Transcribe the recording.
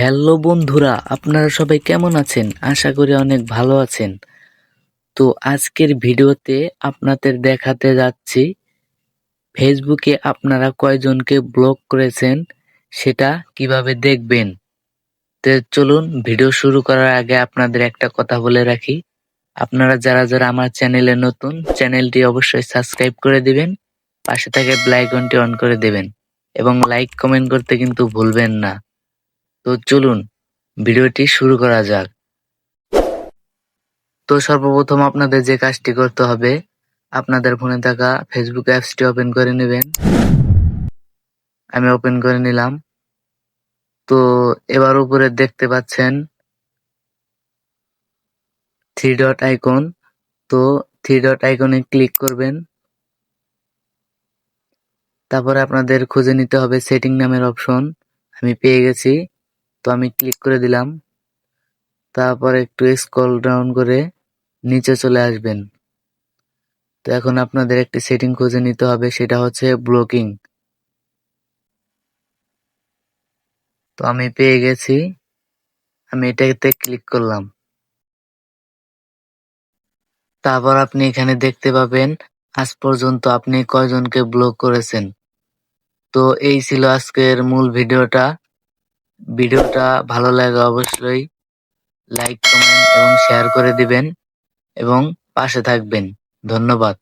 Hello বন্ধুরা, আপনারা সবাই কেমন আছেন? আশা করি অনেক ভালো আছেন। তো আজকের ভিডিওতে আপনাদের দেখাতে যাচ্ছি, ফেসবুকে আপনারা কয়জনকে ব্লক করেছেন সেটা কীভাবে দেখবেন। তো চলুন, ভিডিও শুরু করার আগে আপনাদের একটা কথা বলে রাখি। আপনারা যারা যারা আমার চ্যানেলে নতুন, চ্যানেলটি অবশ্যই সাবস্ক্রাইব করে দিবেন, পাশে থাকে ব্লাইকনটি অন করে দেবেন এবং লাইক কমেন্ট করতে কিন্তু ভুলবেন না। তো চলুন, ভিডিওটি শুরু করা যাক। তো সর্বপ্রথম আপনাদের যে কাজটি করতে হবে, আপনাদের ফোনে থাকা ফেসবুক অ্যাপসটি ওপেন করে নেবেন। আমি ওপেন করে নিলাম। তো এবার উপরে দেখতে পাচ্ছেন থ্রি ডট আইকন তো থ্রি ডট আইকনে ক্লিক করবেন। তারপরে আপনাদের খুঁজে নিতে হবে সেটিং নামের অপশন আমি পেয়ে গেছি। তো আমি ক্লিক করে দিলাম। তারপর একটু স্ক্রল ডাউন করে নিচে চলে আসবেন। তো এখন আপনাদের একটি সেটিং খুঁজে নিতে হবে, সেটা হচ্ছে ব্লকিং তো আমি পেয়ে গেছি। আমি এটাতে ক্লিক করলাম। তারপর আপনি এখানে দেখতে পাবেন, আজ পর্যন্ত আপনি কয়জনকে ব্লক করেছেন। তো এই ছিল আজকের মূল ভিডিওটা। ভিডিওটা ভালো লাগে অবশ্যই লাইক কমেন্ট এবং শেয়ার করে দিবেন এবং পাশে থাকবেন। ধন্যবাদ।